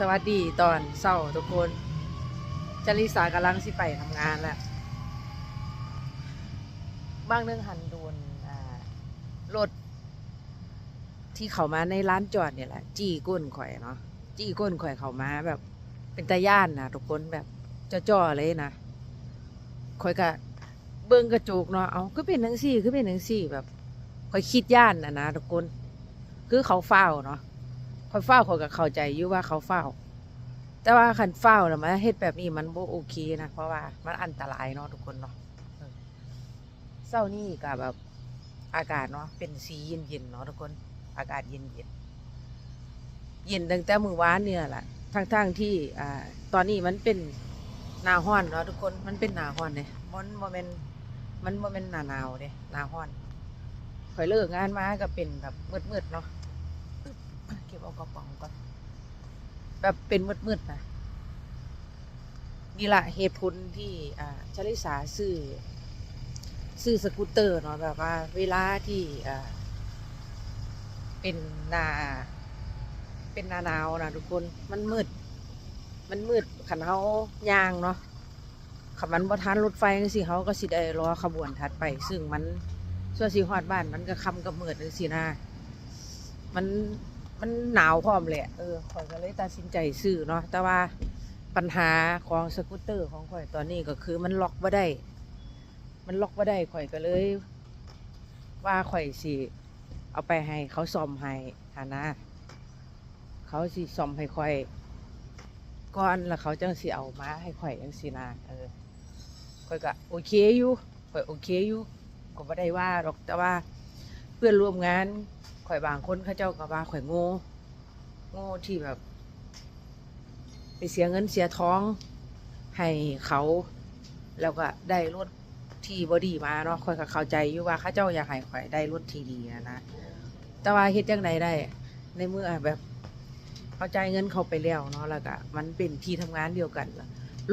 สวัสดีตอนเศร้าทุกคนจริสากำลังสิไปทำงานแล้วบางเรื่องหันโดนรถที่เขามาในร้านจอดเนี่ยแหละ จี้ก้นข่อยเนาะจี้ก้นข่อยเขามาแบบ เป็นตาย่านนะทุกคนแบบจ่อๆเลยนะข่อยก็เบิ่งกระจกเนาะเอาก็เป็นทั้งสี่ก็เป็นทั้งสี่แบบข่อยคิดย่านนะนะทุกคน คือเขาเฝ้าเนาะ เขาเฝ้าเขาก็เข้าใจอยู่ว่าเขาเฝ้า แต่ว่าคันเฝ้าแล้วมันเฮ็ดแบบนี้มันบ่โอเคนะเพราะว่ามันอันตรายเนาะทุกคนเนาะเศร้านี่ก็แบบอากาศเนาะเป็นสีเย็นๆเนาะทุกคน อากาศเย็นๆเย็นตั้งแต่มื้อวานเนี่ยแหละทั้งๆที่อ่าตอนนี้มันเป็นหนาร้อนเนาะทุกคนมันเป็นหนาร้อนเนี่ยมันบ่แม่นมันบ่แม่นหนาหนาวเด้หนาร้อนข่อยเลิกงานมาก็เป็นแบบมืดๆเนาะ เก็บเอากระป๋องก่อน แบบเป็นมืดๆนะนี่แหละเหตุผลที่อ่าชลิสาซื้อซื้อสกูตเตอร์เนาะแบบว่า เวลาที่อ่าเป็นนาเป็นนาหนาวนะทุกคนมันมืด มันมืดขันเขายางเนาะขับมันบ่ทันรถไฟจังสิเขาก็สิได้รอขบวนถัดไป ซึ่งมันส่วนสีฮอดบ้านมันก็คำกับมืดจังสินะมัน มันหนาวพร้อมแหละ เออข่อยก็เลยตัดสินใจซื้อเนาะ แต่ว่าปัญหาของสกูตเตอร์ของข่อยตอนนี้ก็คือมันล็อกบ่ได้ มันล็อกบ่ได้ข่อยก็เลย ว่าข่อยสิเอาไปให้เขาซ่อมให้ฐานะ เขาสิซ่อมให้ข่อยก่อนแล้วเขาจังสิเอามาให้ข่อยจังสินะเออข่อยก็โอเคอยู่ข่อยโอเคอยู่ก็บ่ได้ว่าหรอกแต่ว่าเพื่อนร่วมงาน ข่อยบางคนเขาเจ้าก็ว่าข่อยโง่โง่ที่แบบ ไปเสียเงินเสียท้อง ให้เขา แล้วก็ได้รถที่บอดีมาเนาะข่อยก็เข้าใจอยู่ว่าเขาเจ้าอยากให้ข่อยได้รถที่ดีนะนะแต่ว่าเฮ็ดจังไดได้ ในเมื่อแบบเข้าใจเงินเขาไปแล้วเนาะแล้วก็มันเป็นที่ทำงานเดียวกัน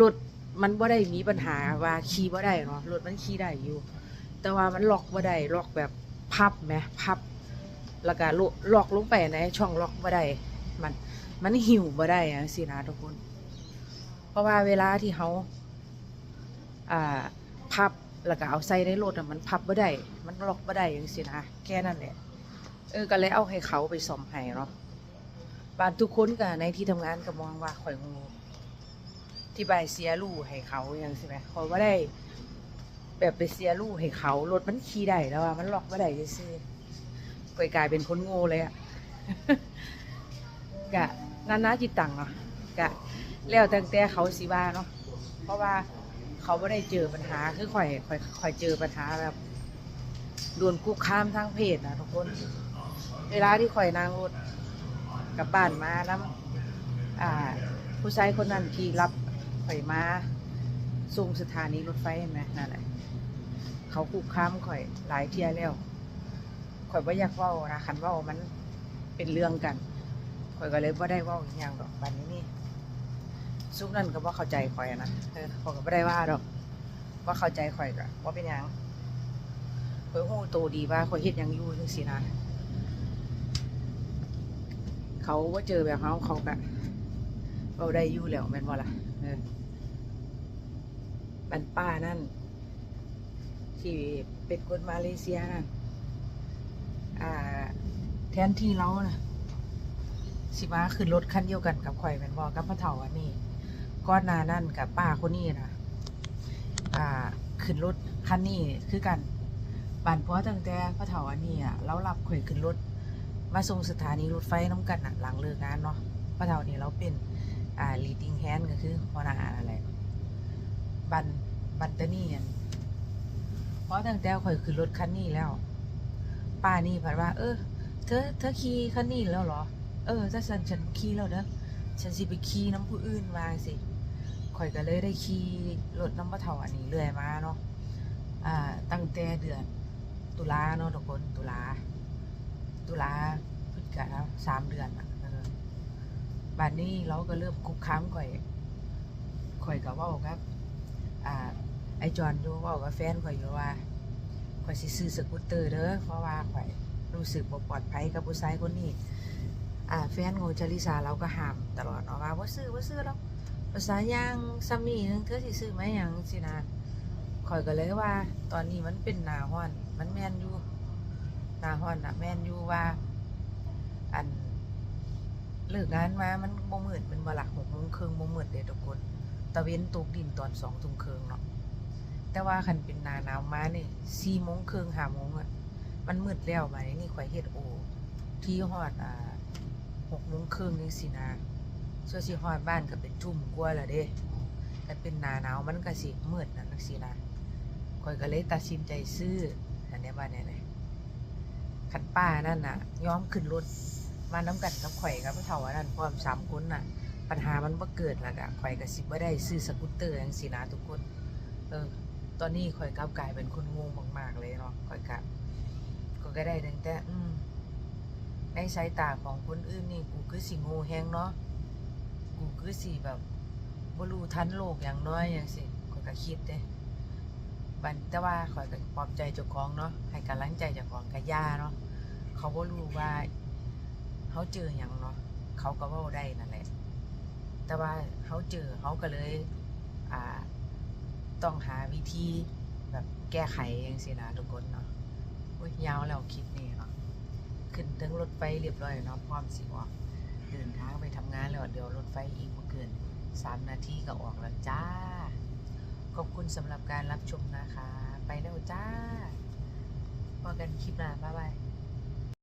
รถมันบ่ได้มีปัญหาว่าขี่บ่ได้เนาะรถมันขี่ได้อยู่ แต่ว่ามันล็อกบ่ได้ล็อกแบบพับไหมพับ แล้วก็ลุล็อกลงไปในช่องล็อกบ่ได้มันมันหิวบ่ได้อะสินะทุกคน เพราะว่าเวลาที่เขาอ่าพับแล้วก็เอาใส่ในรถอะมันพับบ่ได้ มันล็อกบ่ได้อย่างสินะแค่นั้นแหละเออก็เลยเอาให้เขาไปซ่อมให้เนาะบานทุกคนก็ในที่ทำงานก็มองว่าข่อยงูที่ไปเสียลู่ให้เขาอย่างสิไหมเขาบ่ได้ แบบไปเสียลู่ให้เขารถมันขี่ได้แล้วอะมันล็อกบ่ได้ซื่อ ๆกลายกลายเป็นคนโง่เลยอะกะนานาจิตตังเนาะกะแล้วตั้งแต่เขาสิว่าเนาะเพราะว่าเขาไม่ได้เจอปัญหาคือข่อยข่อยข่อยเจอปัญหาแบบโดนคุกคามทางเพศนะทุกคน เวลาที่ข่อยนั่งรถกลับบ้านมาน้ำอ่า ผู้ชายคนนั้นที่รับข่อยมาส่งสถานีรถไฟเห็นไหมนั่นแหละเขาคุกคามข่อยหลายเที่ยแล้ว ข่อยว่าอยากเว้านะคันเว้ามันเป็นเรื่องกันข่อยก็เลยว่าได้เว้าอย่างดอกบัดนี้นี่ซุกนั่นก็ว่าเข้าใจข่อยนะเออข่อยก็ไม่ได้ว่าดอก ว่าเข้าใจข่อยก็ว่าเป็นหยังข่อยฮู้โตดีว่าข่อยเฮ็ดยังอยู่จังซี่นะเขาว่าเจอแบบเฮาเขาก็เว้าได้ยู่แล้วแม่นบ่ล่ะเออบันป้านั่นที่เป็นคนมาเลเซียนั่น แทนที่เรานะสิมาขึ้นรถคันเดียวกันกับข่อยแมนบอกกับพระเถาอันนี้ก้อนนานั่นกับป้าคนนี้นะอ่าขึ้นรถคันนี้คือกันบานเพราะตั้งแต่พระเถาอันนี้อะเรารับข่อยขึ้นรถมาส่งสถานีรถไฟน้ำกันอะหลังเลิกงานเนาะพระเถานี่เราเป็นอ่า leading hand ก็คือหัวหน้าอะไรบันบันตานี่อันเพราะตั้งแต่ข่อยขึ้นรถคันนี้แล้ว ป้านี่ผัดว่า เออ เธอ เธอขี่คันนี้แล้วเหรอ เออ ถ้าฉันฉันขี่แล้วเด้อฉันสิไปขี่น้ำผู้อื่นมาสิข่อยก็เลยได้ขี่รถน้ำมะเถาอันนี้เรื่อยมาเนาะ อ่า ตั้งแต่เดือนตุลาเนาะทุกคนตุลา ตุลาพฤศจิกาสามเดือนอะเออบัดนนี้เราก็เริ่มคุกค้ามข่อย ข่อยก็เว่าครับ อ่า ไอจอนอยู่ว่ากับแฟนข่อยอยู่ว่า ข่อยสิซื้อสกูตเตอร์เด้อเพราะว่าข่อยรู้สึกบ่ปลอดภัยกับผู้ชายคนนี้ อ่าแฟนโงจาริสาเราก็ห้ามตลอดเนาะว่าว่าซื้อว่าซื้อแล้วภาษาย่างซัมนี่นึงเธอสิซื้อไหมหยังสินะคอยก็เลยว่า ตอนนี้มันเป็นหนาฮ้อน มันแม่นอยู่หนาฮ้อนน่ะแม่นอยู่ว่า อันเลิกงานมา มันบ่มืดเป็นเวลาหกโมงครึ่งบ่มืดเด้ทุกคน ตะเว้นตกดินตอนสองทุ่มครึ่งเนาะ แต่ว่าคันเป็นนาหนาวมานี่สี่โมงครึ่งห้าโมงอะมันมืดแล้วมานี่ข่อยเฮ็ดโอ ที่ฮอดอ่าหกโมงครึ่งนี่สินะส่วนสิฮอดบ้านก็เป็นทุ่มกว่าล้วเด้แต่เป็นนาหนาวมันก็สิมืดนั่นจังซี่นะข่อยก็เลยตัดสินใจซื้ออันนี้ยว่าเนี่ยนะคันป้านั่นน่ะ ย้อมขึ้นรถมาน้ำกันกับข่อยกับผู้เฒ่าอันนั้นพร้อมสามคนน่ะ ปัญหามันบ่เกิดแล้วก็ข่อยก็สิบ่ได้ซื้อสกูตเตอร์จังซี่นะทุกคน เออ ตอนนี้ข่อยกลับกลายเป็นคนงงมาก ๆ เลยเนาะข่อยกลับก็ก็ได้ตั้งแต่อืมในสายตาของคนอื่นนี่กูคือสิง่แฮงเนาะกูคือสิแบบบ่รู้ทันโลกอย่างน้อยอย่างสิข้อยก็คิดเด้บันแต่ว่าข้อยก็ปลอบใจเจ้าของเนาะให้กำลังใจเจ้าของกับย่าเนาะเขาบ่รู้ว่าเขาเจอหยังเนาะเขาก็เว้าได้นั่นแหละแต่ว่าเขาเจอเขาก็เลย อ่า ต้องหาวิธีแบบแก้ไขอย่างสินะทุกคนเนาะโอ้ยยาวแล้วคลิปนี้เนาะขึ้นถึงรถไฟเรียบร้อยเนาะพร้อมสิออกเดินทางไปทำงานแล้วเดี๋ยวรถไฟอีกบ่เกินสามนาทีก็ออกแล้วจ้า ขอบคุณสำหรับการรับชมนะคะ ไปแล้วจ้าพอกันคลิปหน้าบ๊ายบาย